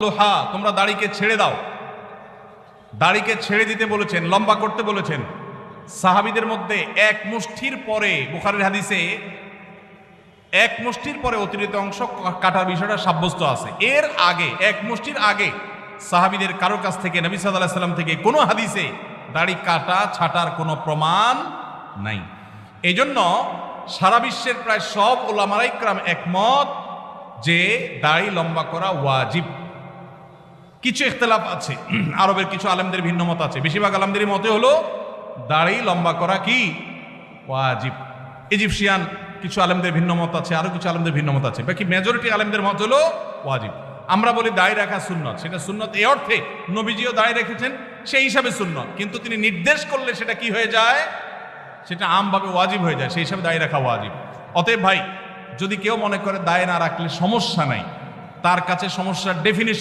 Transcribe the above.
লোহা তোমরা দাড়িকে ছেড়ে দাও। দাড়িকে ছেড়ে দিতে বলেছেন, লম্বা করতে বলেছেন। সাহাবিদের মধ্যে এক মুষ্ঠির পরে, বুখারের হাদিসে এক মুষ্টির পরে অতিরিক্ত অংশ কাটার বিষয়টা সাব্যস্ত আছে। এর আগে, এক মুষ্টির আগে সাহাবিদের কারও কাছ থেকে, নবী সাল্লাহ সাল্লাম থেকে কোনো হাদিসে দাড়ি কাটা, ছাটার কোনো প্রমাণ নাই। এই জন্য সারা বিশ্বের প্রায় সব ওলামারাইক্রাম একমত যে দাড়ি লম্বা করা ওয়াজিব। কিছু ইখতলাফ আছে। আরবের কিছু আলেমদের ভিন্ন মত আছে। বেশিরভাগ আলেমদের মতে হলো, দাড়ি লম্বা করা কি? ওয়াজিব। ইজিপশিয়ান কিছু আলেমদের ভিন্ন মত আছে, আরও কিছু আলেমদের ভিন্ন মত আছে। বাকি মেজরিটি আলেমদের মত হলো ওয়াজিব। আমরা বলি দাড়ি রাখা সুন্নত। সেটা সুন্নত এই অর্থে নবীজিও দাড়ি রেখেছেন, সেই হিসাবে সুন্নত। কিন্তু তিনি নির্দেশ করলে সেটা কি হয়ে যায়? সেটা আমভাবে ওয়াজিব হয়ে যায়। সেই হিসাবে দায় রাখা ওয়াজিব। অতএব ভাই, যদি কেউ মনে করে দায় না রাখলে সমস্যা নাই। তার কাছে সমস্যার ডেফিনেশন